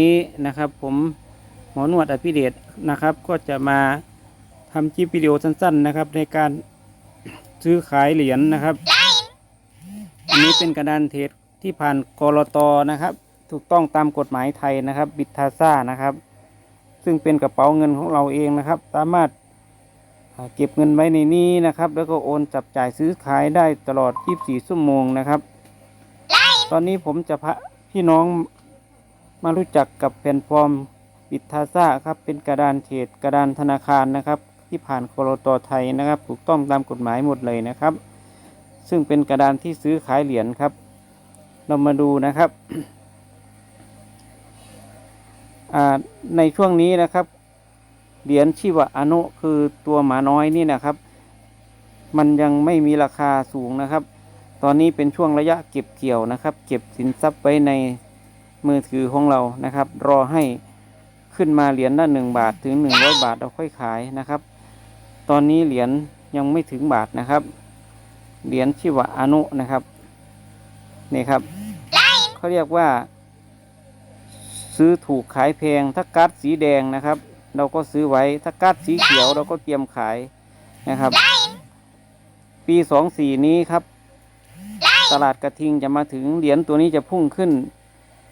นี้นะครับผมหมอนวดอภิเดชนะครับก็จะมาทำคลิปวิดีโอสั้นๆนะครับในการซื้อขายเหรียญนะครับ อันนี้เป็นกระดานเทรดที่ผ่านกรตนะครับ ถูกต้องตามกฎหมายไทยนะครับ บิดทาซ่านะครับ ซึ่งเป็นกระเป๋าเงินของเราเองนะครับ สามารถเก็บเงินไว้ในนี้นะครับ แล้วก็โอนจับจ่ายซื้อขายได้ตลอด 24 ชั่วโมงนะครับ ตอนนี้ผมจะพาพี่น้อง มารู้จักกับแผ่นฟอร์มบิดทาซ่าครับเป็นกระดานเทรดกระดานธนาคารนะครับ ที่ผ่านกรตไทยนะครับ ถูกต้องตามกฎหมายหมดเลยนะครับ ซึ่งเป็นกระดานที่ซื้อขายเหรียญครับ เรามาดูนะครับในช่วงนี้นะครับเหรียญชิวะอนุคือตัวหมาน้อยนี่นะครับ มันยังไม่มีราคาสูงนะครับ ตอนนี้เป็นช่วงระยะเก็บเกี่ยวนะครับ เก็บสินทรัพย์ไว้ใน มือถือของเรานะครับ รอให้ขึ้นมาเหรียญละหนึ่งบาทถึงหนึ่งร้อยบาทเราค่อยขายนะครับ ตอนนี้เหรียญยังไม่ถึงบาทนะครับ เหรียญชิวะอนุนะครับนี่ครับเขาเรียกว่า ซื้อถูกขายแพงถ้าการ์ดสีแดงนะครับ เราก็ซื้อไว้ถ้าการ์ดสีเขียวเราก็เตรียมขายนะครับ ปีสองสี่นี้ครับ ตลาดกระทิงจะมาถึงเหรียญตัวนี้จะพุ่งขึ้น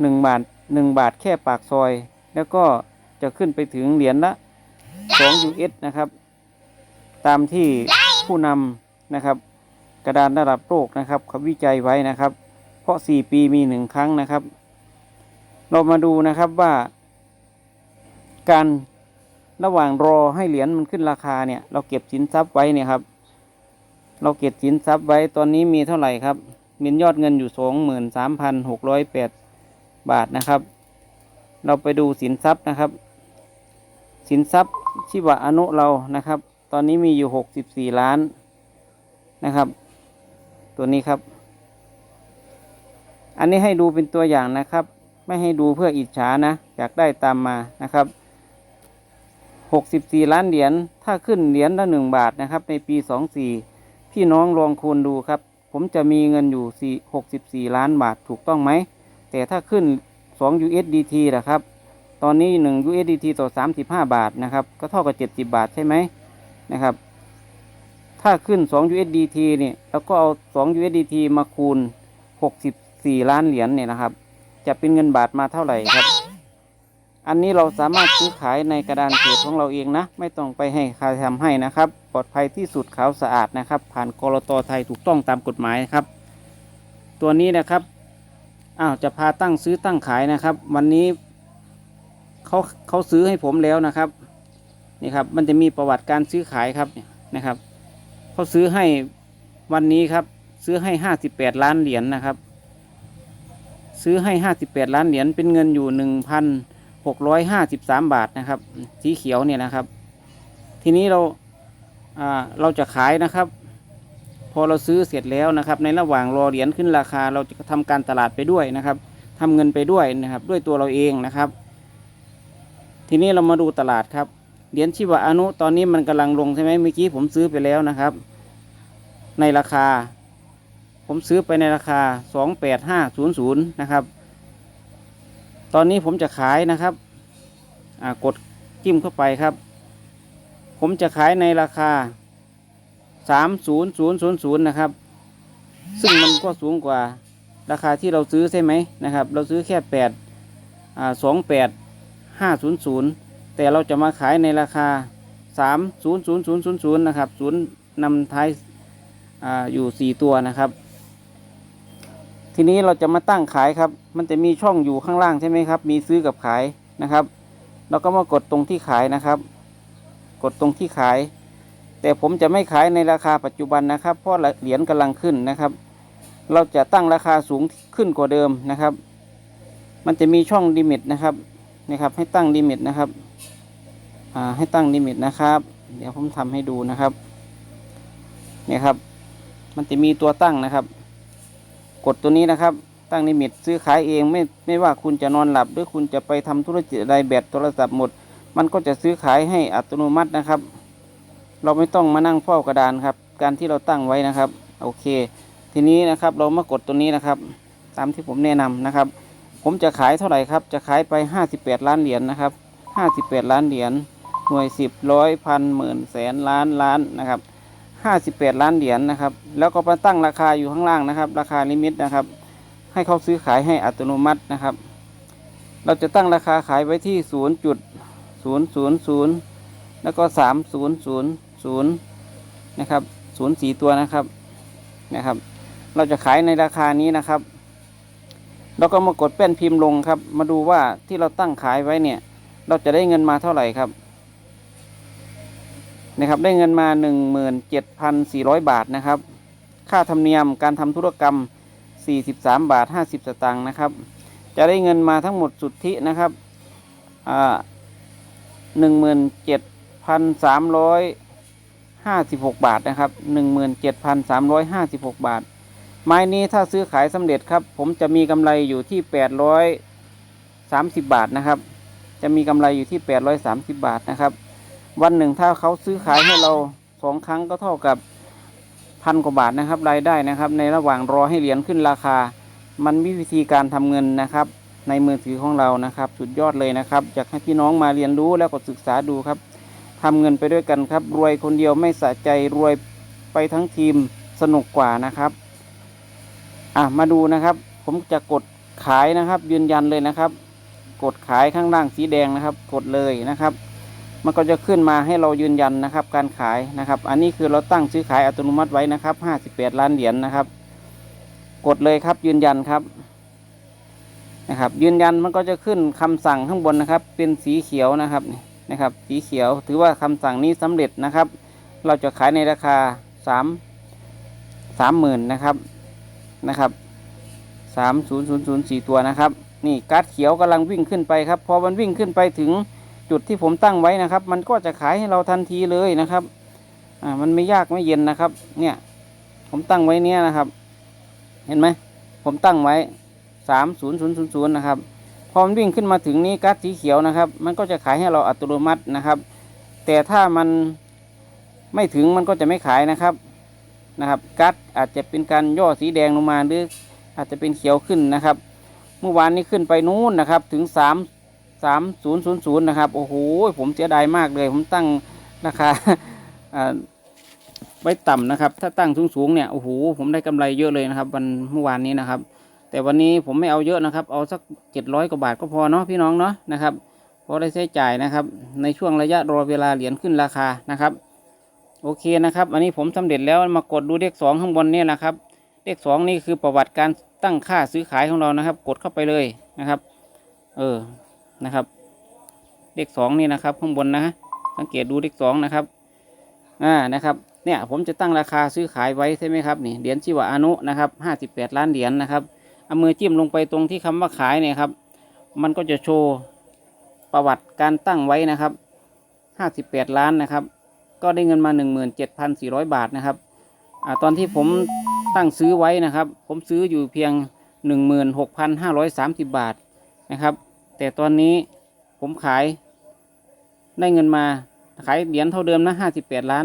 หนึ่งบาทหนึ่งบาทแค่ปากซอย แล้วก็จะขึ้นไปถึงเหรียญละสอง US นะครับ ตามที่ผู้นำนะครับ กระดานระดับโลกนะครับเขาวิจัยไว้นะครับ เพราะสี่ปีมีหนึ่งครั้งนะครับ เรามาดูนะครับว่า การระหว่างรอให้เหรียญมันขึ้นราคาเนี่ย เราเก็บสินทรัพย์ไว้เนี่ยครับ เราเก็บสินทรัพย์ไว้ตอนนี้มีเท่าไหร่ครับมียอดเงินอยู่สองหมื่นสามพันหกร้อยแปด บาทนะครับ เราไปดูสินทรัพย์นะครับ สินทรัพย์ชิวะอนุเรานะครับ ตอนนี้มีอยู่หกสิบสี่ล้านนะครับ ตัวนี้ครับ อันนี้ให้ดูเป็นตัวอย่างนะครับ ไม่ให้ดูเพื่ออิจฉานะ อยากได้ตามมานะครับหกสิบสี่ล้านเหรียญ ถ้าขึ้นเหรียญละหนึ่งบาทนะครับ ในปีสองสี่พี่น้องลองคูณดูครับ ผมจะมีเงินอยู่สี่หกสิบสี่ล้านบาทถูกต้องไหม แต่ถ้าขึ้นสอง USDT นะครับ ตอนนี้หนึ่ง USDT ต่อสามสิบาทนะครับ ก็เท่ากับเจ็ดสิบาทใช่ไหมนะครับ ถ้าขึ้นสอง USDT เนี่ยแล้วก็เอาสอง USDT มาคูณหกสิบสี่ล้านเหรียญเนี่ยนะครับ จะเป็นเงินบาทมาเท่าไหร่ครับ อันนี้เราสามารถซื้อขายในกระดานเทรดของเราเองนะ ไม่ต้องไปให้ใครทำให้นะครับ ปลอดภัยที่สุดขาวสะอาดนะครับ ผ่านกรตไทยถูกต้องตามกฎหมายครับ ตัวนี้นะครับ อ้าวจะพาตั้งซื้อตั้งขายนะครับ วันนี้เขาเขาซื้อให้ผมแล้วนะครับนี่ครับมันจะมีประวัติการซื้อขายครับนะครับเขาซื้อให้วันนี้ครับซื้อให้ห้าสิบแปดล้านเหรียญนะครับ ซื้อให้ห้าสิบแปดล้านเหรียญเป็นเงินอยู่หนึ่งพันหกร้อยห้าสิบสามบาทนะครับ สีเขียวเนี่ยนะครับ ทีนี้เราอ่าเราจะขายนะครับ พอเราซื้อเสร็จแล้วนะครับ ในระหว่างรอเหรียญขึ้นราคาเราจะทำการตลาดไปด้วยนะครับทำเงินไปด้วยนะครับ ด้วยตัวเราเองนะครับ ทีนี้เรามาดูตลาดครับเหรียญชิวะอนุตอนนี้มันกำลังลงใช่ไหมเมื่อกี้ผมซื้อไปแล้วนะครับ ในราคา ผมซื้อไปในราคาสองแปดห้าศูนย์ศูนย์นะครับ ตอนนี้ผมจะขายนะครับกดจิ้มเข้าไปครับ ผมจะขายในราคา สามศูนย์ศูนย์ศูนย์ศูนย์นะครับ ซึ่งมันก็สูงกว่าราคาที่เราซื้อใช่ไหมนะครับ เราซื้อแค่แปดสองแปดห้าศูนย์ศูนย์แต่เราจะมาขายในราคาสามศูนย์ศูนย์ศูนย์ศูนย์ศูนย์นะครับศูนย์นำท้ายออยู่สี่ตัวนะครับ ทีนี้เราจะมาตั้งขายครับ มันจะมีช่องอยู่ข้างล่างใช่ไหมครับ มีซื้อกับขายนะครับ เราก็มากดตรงที่ขายนะครับ กดตรงที่ขาย แต่ผมจะไม่ขายในราคาปัจจุบันนะครับ เพราะเหรียญกำลังขึ้นนะครับ เราจะตั้งราคาสูงขึ้นกว่าเดิมนะครับ มันจะมีช่องลิมิตนะครับนะครับ ให้ตั้งลิมิตนะครับอ่าให้ตั้งลิมิตนะครับ เดี๋ยวผมทำให้ดูนะครับเนี่ยครับ มันจะมีตัวตั้งนะครับ กดตัวนี้นะครับ ตั้งลิมิตซื้อขายเองไม่ไม่ว่าคุณจะนอนหลับ หรือคุณจะไปทำธุรกิจอะไรแบตโทรศัพท์หมด มันก็จะซื้อขายให้อัตโนมัตินะครับ เราไม่ต้องมานั่งเฝ้ากระดานครับ การที่เราตั้งไว้นะครับ โอเค ทีนี้นะครับเรามากดตัวนี้นะครับ ตามที่ผมแนะนำนะครับ ผมจะขายเท่าไหร่ครับ จะขายไป 58 ล้านเหรียญนะครับ 58 ล้านเหรียญหน่วย 10ร้อยพันหมื่นแสนล้านล้านนะครับ 58 ล้านเหรียญนะครับ แล้วก็มาตั้งราคาอยู่ข้างล่างนะครับ ราคาลิมิตนะครับ ให้เขาซื้อขายให้อัตโนมัตินะครับ เราจะตั้งราคาขายไว้ที่ 0.000แล้วก็ 3000นะครับ04ตัวนะครับนะครับ เราจะขายในราคานี้นะครับ เราก็มากดแป้นพิมพ์ลงครับ มาดูว่าที่เราตั้งขายไว้เนี่ย เราจะได้เงินมาเท่าไหร่ครับนะครับได้เงินมา 17,400 บาทนะครับ ค่าธรรมเนียมการทำธุรกรรม 43 บาท 50 สตางค์นะครับ จะได้เงินมาทั้งหมดสุทธินะครับอ่า 17,356 บาทนะครับ 17,356 บาท ไม้นี้ถ้าซื้อขายสำเร็จครับ ผมจะมีกำไรอยู่ที่ 830 บาทนะครับ จะมีกำไรอยู่ที่ 830 บาทนะครับ วันหนึ่งถ้าเขาซื้อขายให้เราสองครั้งก็เท่ากับพันกว่าบาทนะครับรายได้นะครับ ในระหว่างรอให้เหรียญขึ้นราคา มันมีวิธีการทำเงินนะครับ ในมือถือของเรานะครับ สุดยอดเลยนะครับอยากให้พี่น้องมาเรียนรู้แล้วก็ศึกษาดูครับ ทำเงินไปด้วยกันครับ รวยคนเดียวไม่สะใจรวยไปทั้งทีมสนุกกว่านะครับ อะมาดูนะครับ ผมจะกดขายนะครับ ยืนยันเลยนะครับ กดขายข้างล่างสีแดงนะครับ กดเลยนะครับ มันก็จะขึ้นมาให้เรายืนยันนะครับ การขายนะครับ อันนี้คือเราตั้งซื้อขายอัตโนมัติไว้นะครับ58ล้านเหรียญนะครับ กดเลยครับยืนยันครับนะครับ ยืนยันมันก็จะขึ้นคำสั่งข้างบนนะครับ เป็นสีเขียวนะครับ นะครับสีเขียวถือว่าคำสั่งนี้สำเร็จนะครับ เราจะขายในราคา3 3หมื่นนะครับนะครับ3000 4 ตัวนะครับ นี่การ์ดเขียวกำลังวิ่งขึ้นไปครับพอมันวิ่งขึ้นไปถึงจุดที่ผมตั้งไว้นะครับ มันก็จะขายให้เราทันทีเลยนะครับอ่ามันไม่ยากไม่เย็นนะครับ เนี่ยผมตั้งไว้เนี้ยนะครับ เห็นไหมผมตั้งไว้สามศูนย์ศูนย์ศูนย์ศูนย์นะครับ พอมันวิ่งขึ้นมาถึงนี้การ์ดสีเขียวนะครับ มันก็จะขายให้เราอัตโนมัตินะครับ แต่ถ้ามันไม่ถึงมันก็จะไม่ขายนะครับนะครับการ์ดอาจจะเป็นการย่อสีแดงลงมาหรืออาจจะเป็นเขียวขึ้นนะครับ เมื่อวานนี้ขึ้นไปนู้นนะครับถึงสามสามศูนย์ศูนย์ศูนย์นะครับโอ้โหผมเสียดายมากเลย ผมตั้งราคาไว้ต่ำนะครับ ถ้าตั้งสูงๆเนี่ยโอ้โหผมได้กำไรเยอะเลยนะครับ วันเมื่อวานนี้นะครับ แต่วันนี้ผมไม่เอาเยอะนะครับ เอาสักเจ็ดร้อยกว่าบาทก็พอเนาะพี่น้องเนาะนะครับพอได้ใช้จ่ายนะครับ ในช่วงระยะรอเวลาเหรียญขึ้นราคานะครับ โอเคนะครับ อันนี้ผมสำเร็จแล้วมากดดูเลขสองข้างบนเนี่ยนะครับ เลขสองนี่คือประวัติการตั้งค่าซื้อขายของเรานะครับ กดเข้าไปเลยนะครับ เออนะครับ เลขสองนี่นะครับ ข้างบนนะสังเกตดูเลขสองนะครับอ่านะครับเนี่ยผมจะตั้งราคาซื้อขายไว้ใช่ไหมครับนี่เหรียญชิวะอนุนะครับห้าสิบแปดล้านเหรียญนะครับ เอามือจิ้มลงไปตรงที่คำว่าขายเนี่ยครับ มันก็จะโชว์ประวัติการตั้งไว้นะครับห้าสิบแปดล้านนะครับ ก็ได้เงินมาหนึ่งหมื่นเจ็ดพันสี่ร้อยบาทนะครับอตอนที่ผมตั้งซื้อไว้นะครับ ผมซื้ออยู่เพียงหนึ่งหมื่นหกพันห้าร้อยสามสิบบาทนะครับ แต่ตอนนี้ผมขายได้เงินมาขายเหรียญเท่าเดิมนะห้าสิบแปดล้าน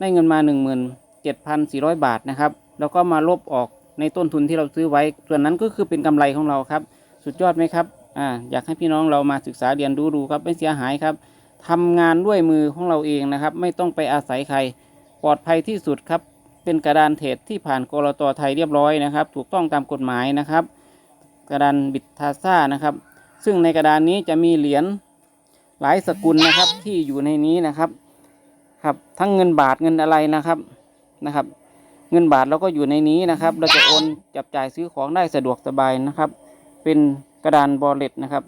ได้เงินมาหนึ่งหมื่นเจ็ดพันสี่ร้อยบาทนะครับ แล้วก็มาลบออก ในต้นทุนที่เราซื้อไว้ ส่วนนั้นก็คือเป็นกำไรของเราครับ สุดยอดไหมครับอ่าอยากให้พี่น้องเรามาศึกษาเรียนรู้ดูครับไม่เสียหายครับทำงานด้วยมือของเราเองนะครับ ไม่ต้องไปอาศัยใคร ปลอดภัยที่สุดครับ เป็นกระดานเทรดที่ผ่านกรตไทยเรียบร้อยนะครับ ถูกต้องตามกฎหมายนะครับ กระดานบิดทาซ่านะครับ ซึ่งในกระดานนี้จะมีเหรียญหลายสกุลนะครับที่อยู่ในนี้นะครับครับ ทั้งเงินบาทเงินอะไรนะครับนะครับ เงินบาทเราก็อยู่ในนี้นะครับ เราจะโอนจับจ่ายซื้อของได้สะดวกสบายนะครับ เป็นกระดานบอลเลตนะครับ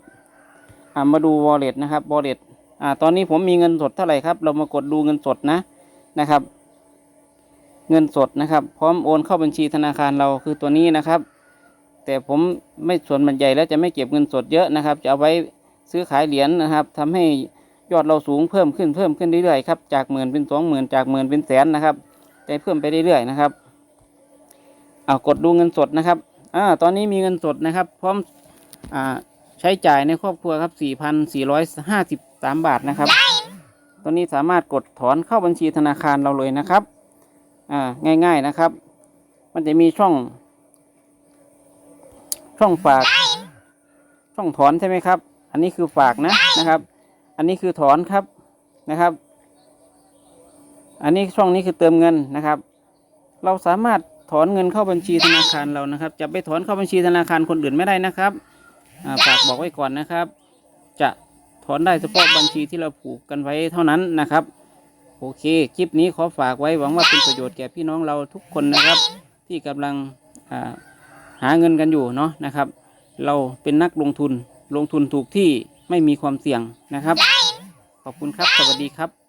อ่ามาดูวอลเล็ตนะครับบอลเลตอ่าตอนนี้ผมมีเงินสดเท่าไหร่ครับ เรามากดดูเงินสดนะนะครับ เงินสดนะครับ พร้อมโอนเข้าบัญชีธนาคารเราคือตัวนี้นะครับ แต่ผมไม่ส่วนมันใหญ่แล้วจะไม่เก็บเงินสดเยอะนะครับ จะเอาไว้ซื้อขายเหรียญนะครับทำให้ยอดเราสูงเพิ่มขึ้นเพิ่มขึ้นเรื่อยๆครับ จากหมื่นเป็นสองหมื่นจากหมื่นเป็นแสนนะครับ ได้เพิ่มไปเรื่อยๆนะครับเอากดดูเงินสดนะครับอ่าตอนนี้มีเงินสดนะครับ พร้อมอ่าใช้จ่ายในครอบครัวครับสี่พันสี่ร้อยห้าสิบสามบาทนะครับ ตอนนี้สามารถกดถอนเข้าบัญชีธนาคารเราเลยนะครับ อ่า ง่ายๆนะครับ มันจะมีช่อง ช่องฝาก ช่องถอนใช่ไหมครับ อันนี้คือฝากนะนะครับ อันนี้คือถอนครับนะครับ อันนี้ช่องนี้คือเติมเงินนะครับ เราสามารถถอนเงินเข้าบัญชีธนาคารเรานะครับ จะไปถอนเข้าบัญชีธนาคารคนอื่นไม่ได้นะครับฝากบอกไว้ก่อนนะครับ จะถอนได้เฉพาะบัญชีที่เราผูกกันไว้เท่านั้นนะครับ โอเค คลิปนี้ขอฝากไว้หวังว่าเป็นประโยชน์แก่พี่น้องเราทุกคนนะครับ ที่กำลังหาเงินกันอยู่เนาะนะครับ เราเป็นนักลงทุนลงทุนถูกที่ไม่มีความเสี่ยงนะครับ ขอบคุณครับ สวัสดีครับ